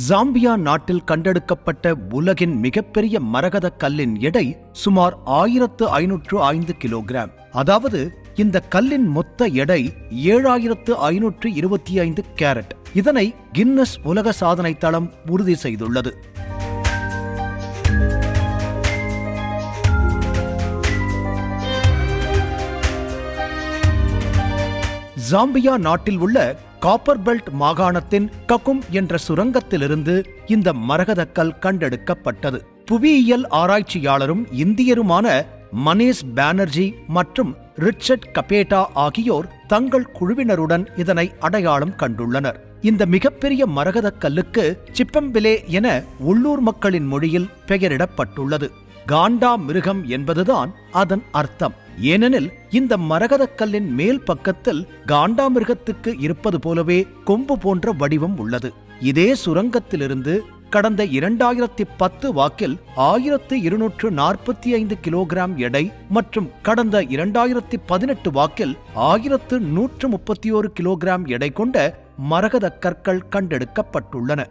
Zambia நாட்டில் கண்டெடுக்கப்பட்ட உலகின் மிகப்பெரிய மரகத கல்லின் எடை சுமார் ஆயிரத்து ஐநூற்று ஐந்து கிலோகிராம். அதாவது இந்த கல்லின் மொத்த எடை ஏழாயிரத்து ஐநூற்று இருபத்தி ஐந்து கேரட். இதனை கின்னஸ் உலக சாதனை தளம் உறுதி செய்துள்ளது. ஜாம்பியா நாட்டில் உள்ள காப்பர் பெல்ட் மாகாணத்தின் ககும் என்ற சுரங்கத்திலிருந்து இந்த மரகதக்கல் கண்டெடுக்கப்பட்டது. புவியியல் ஆராய்ச்சியாளரும் இந்தியருமான மனேஷ் பானர்ஜி மற்றும் ரிச்சர்ட் கபேட்டா ஆகியோர் தங்கள் குழுவினருடன் இதனை அடையாளம் கண்டுள்ளனர். இந்த மிகப்பெரிய மரகதக் கல்லுக்கு சிப்பம்பிலே என உள்ளூர் மக்களின் மொழியில் பெயரிடப்பட்டுள்ளது. காண்டா மிருகம் என்பதுதான் அதன் அர்த்தம். ஏனெனில் இந்த மரகதக் கல்லின் மேல் பக்கத்தில் காண்டாமிருகத்துக்கு இருப்பது போலவே கொம்பு போன்ற வடிவம் உள்ளது. இதே சுரங்கத்திலிருந்து கடந்த இரண்டாயிரத்தி பத்து வாக்கில் ஆயிரத்து இருநூற்று நாற்பத்தி ஐந்து கிலோகிராம் எடை மற்றும் கடந்த இரண்டாயிரத்தி பதினெட்டு வாக்கில் ஆயிரத்து நூற்று முப்பத்தி ஓரு கிலோகிராம் எடை கொண்ட மரகதக் கற்கள் கண்டெடுக்கப்பட்டுள்ளன.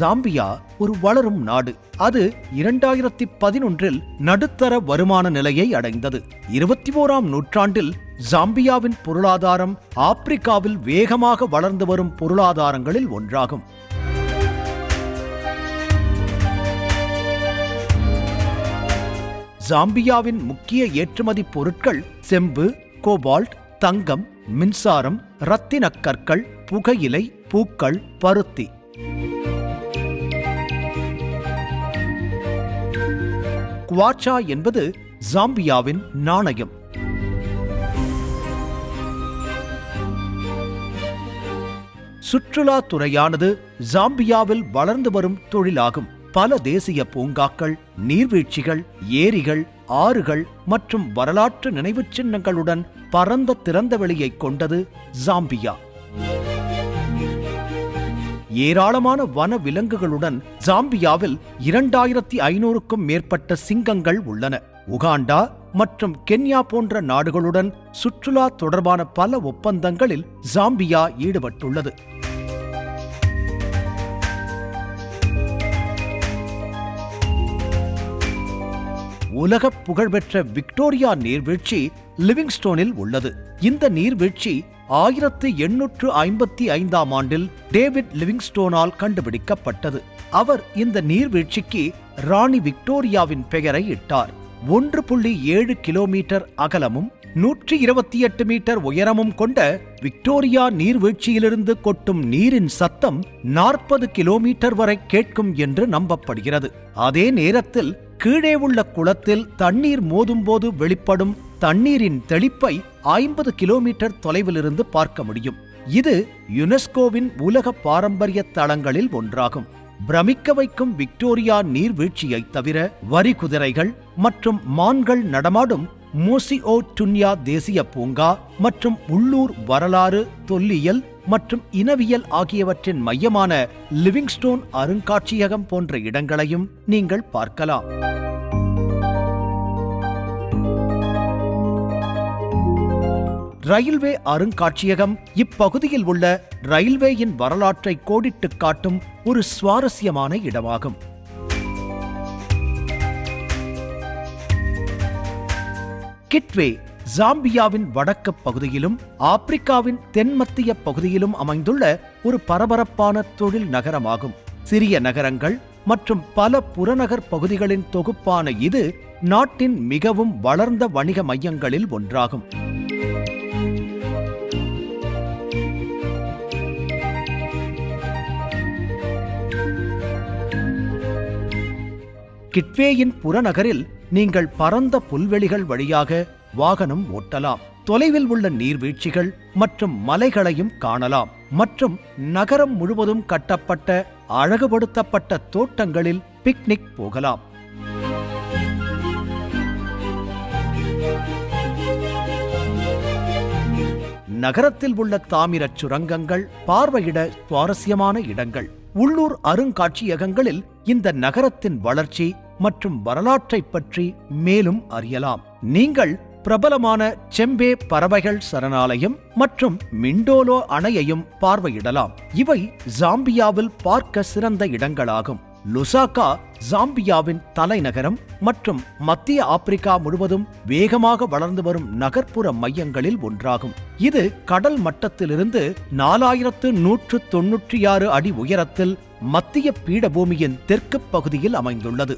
ஜாம்பியா ஒரு வளரும் நாடு. அது இரண்டாயிரத்தி பதினொன்றில் நடுத்தர வருமான நிலையை அடைந்தது. இருபத்தி ஓராம் நூற்றாண்டில் ஜாம்பியாவின் பொருளாதாரம் ஆப்பிரிக்காவில் வேகமாக வளர்ந்து வரும் பொருளாதாரங்களில் ஒன்றாகும். ஜாம்பியாவின் முக்கிய ஏற்றுமதி பொருட்கள் செம்பு கோபால்ட் தங்கம் மின்சாரம் இரத்தினக்கற்கள் புகையிலை பூக்கள் பருத்தி. குவாச்சா என்பது ஜாம்பியாவின் நாணயம். சுற்றுலா துறையானது ஜாம்பியாவில் வளர்ந்து வரும் தொழிலாகும். பல தேசிய பூங்காக்கள் நீர்வீழ்ச்சிகள் ஏரிகள் ஆறுகள் மற்றும் வரலாற்று நினைவுச் சின்னங்களுடன் பரந்த திறந்தவெளியை கொண்டது ஜாம்பியா. ஏராளமான வன விலங்குகளுடன் ஜாம்பியாவில் இரண்டாயிரத்தி ஐநூறுக்கும் மேற்பட்ட சிங்கங்கள் உள்ளன. உகாண்டா மற்றும் கென்யா போன்ற நாடுகளுடன் சுற்றுலா தொடர்பான பல ஒப்பந்தங்களில் ஜாம்பியா ஈடுபட்டுள்ளது. உலக புகழ்பெற்ற விக்டோரியா நீர்வீழ்ச்சி லிவிங்ஸ்டோனில் உள்ளது. இந்த நீர்வீழ்ச்சி ஆயிரத்து எண்ணூற்று ஐம்பத்தி ஐந்தாம் ஆண்டில் டேவிட் லிவிங்ஸ்டோனால் கண்டுபிடிக்கப்பட்டது. அவர் இந்த நீர்வீழ்ச்சிக்கு ராணி விக்டோரியாவின் பெயரை இட்டார். ஒன்று புள்ளி ஏழு கிலோமீட்டர் அகலமும் நூற்றி இருபத்தி எட்டு மீட்டர் உயரமும் கொண்ட விக்டோரியா நீர்வீழ்ச்சியிலிருந்து கொட்டும் நீரின் சத்தம் நாற்பது கிலோமீட்டர் வரை கேட்கும் என்று நம்பப்படுகிறது. அதே நேரத்தில் கீழே உள்ள குளத்தில் தண்ணீர் மோதும்போது வெளிப்படும் தண்ணீரின் தெளிப்பை ஐம்பது கிலோமீட்டர் தொலைவிலிருந்து பார்க்க முடியும். இது யுனெஸ்கோவின் உலக பாரம்பரிய தளங்களில் ஒன்றாகும். பிரமிக்க வைக்கும் விக்டோரியா நீர்வீழ்ச்சியைத் தவிர வரி குதிரைகள் மற்றும் மான்கள் நடமாடும் மூசிஓ டுன்யா தேசிய பூங்கா மற்றும் உள்ளூர் வரலாறு தொல்லியல் மற்றும் இனவியல் ஆகியவற்றின் மையமான லிவிங்ஸ்டோன் அருங்காட்சியகம் போன்ற இடங்களையும் நீங்கள் பார்க்கலாம். ரயில்வே அருங்காட்சியகம் இப்பகுதியில் உள்ள ரயில்வேயின் வரலாற்றை கோடிட்டுக் காட்டும் ஒரு சுவாரஸ்யமான இடமாகும். கிட்வே ஜாம்பியாவின் வடக்கு பகுதியிலும் ஆப்பிரிக்காவின் தென்மத்திய பகுதியிலும் அமைந்துள்ள ஒரு பரபரப்பான தொழில் நகரமாகும். சிறிய நகரங்கள் மற்றும் பல புறநகர் பகுதிகளின் தொகுப்பான இது நாட்டின் மிகவும் வளர்ந்த வணிக மையங்களில் ஒன்றாகும். கிட்வேயின் புறநகரில் நீங்கள் பரந்த புல்வெளிகள் வழியாக வாகனம் ஓட்டலாம். தொலைவில் உள்ள நீர்வீழ்ச்சிகள் மற்றும் மலைகளையும் காணலாம். மற்றும் நகரம் முழுவதும் கட்டப்பட்ட அழகுபடுத்தப்பட்ட தோட்டங்களில் பிக்னிக் போகலாம். நகரத்தில் உள்ள தாமிரச் சுரங்கங்கள் பார்வையிட சுவாரஸ்யமான இடங்கள். உள்ளூர் அருங்காட்சியகங்களில் இந்த நகரத்தின் வளர்ச்சி மற்றும் வரலாற்றைப் பற்றி மேலும் அறியலாம். நீங்கள் பிரபலமான செம்பே பறவைகள் சரணாலயம் மற்றும் மிண்டோலோ அணையையும் பார்வையிடலாம். இவை ஜாம்பியாவில் பார்க்க சிறந்த இடங்களாகும். லுசாக்கா ஜாம்பியாவின் தலைநகரம் மற்றும் மத்திய ஆப்பிரிக்கா முழுவதும் வேகமாக வளர்ந்து வரும் நகர்ப்புற மையங்களில் ஒன்றாகும். இது கடல் மட்டத்திலிருந்து நாலாயிரத்து நூற்று தொன்னூற்றி ஆறு அடி உயரத்தில் மத்திய பீடபூமியின் தெற்கு பகுதியில் அமைந்துள்ளது.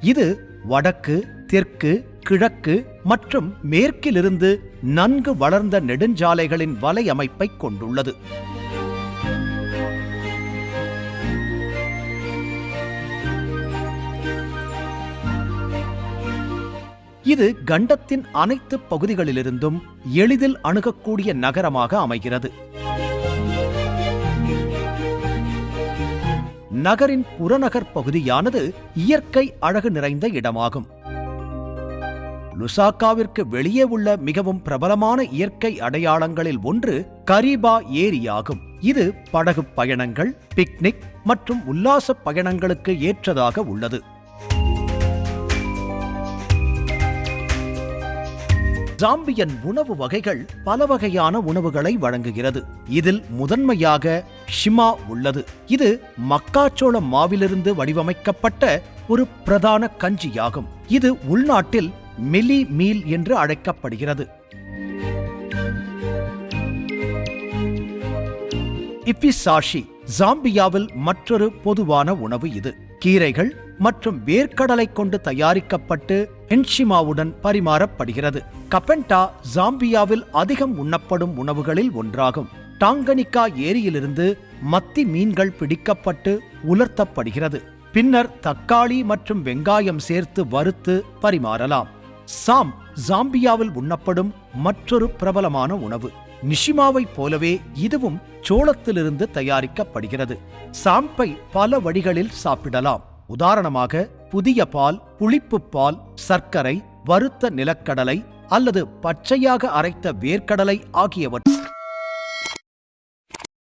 இது வடக்கு தெற்கு கிழக்கு மற்றும் மேற்கிலிருந்து நன்கு வளர்ந்த நெடுஞ்சாலைகளின் வலையமைப்பை கொண்டுள்ளது. இது கண்டத்தின் அனைத்து பகுதிகளிலிருந்தும் எளிதில் அணுகக்கூடிய நகரமாக அமைகிறது. நகரின் புறநகர் பகுதியானது இயற்கை அழகு நிறைந்த இடமாகும். லுசாக்காவிற்கு வெளியே உள்ள மிகவும் பிரபலமான இயற்கை அடையாளங்களில் ஒன்று கரீபா ஏரியாகும். இது படகு பயணங்கள் பிக்னிக் மற்றும் உல்லாச பயணங்களுக்கு ஏற்றதாக உள்ளது. ஜாம்பியன் உணவு வகைகள் பல வகையான உணவுகளை வழங்குகிறது. இதில் முதன்மையாக ஷிமா உள்ளது. இது மக்காச்சோள மாவிலிருந்து வடிவமைக்கப்பட்ட ஒரு பிரதான கஞ்சியாகும். இது உள்நாட்டில் மெலி மீல் என்று அழைக்கப்படுகிறது. இப்பிசாஷி ஜாம்பியாவில் மற்றொரு பொதுவான உணவு இது. கீரைகள் மற்றும் வேர்க்கடலை கொண்டு தயாரிக்கப்பட்டு என்ஷிமாவுடன் பரிமாறப்படுகிறது. கபென்டா ஜாம்பியாவில் அதிகம் உண்ணப்படும் உணவுகளில் ஒன்றாகும். டாங்கனிகா ஏரியிலிருந்து மத்தி மீன்கள் பிடிக்கப்பட்டு உலர்த்தப்படுகிறது. பின்னர் தக்காளி மற்றும் வெங்காயம் சேர்த்து வறுத்து பரிமாறலாம். சாம் ஜாம்பியாவில் உண்ணப்படும் மற்றொரு பிரபலமான உணவு. நிஷிமாவைப் போலவே இதுவும் சோளத்திலிருந்து தயாரிக்கப்படுகிறது. சாம்பை பல வழிகளில் சாப்பிடலாம். உதாரணமாக புதிய பால் புளிப்பு பால் சர்க்கரை வறுத்த நிலக்கடலை அல்லது பச்சையாக அரைத்த வேர்க்கடலை ஆகியவற்றை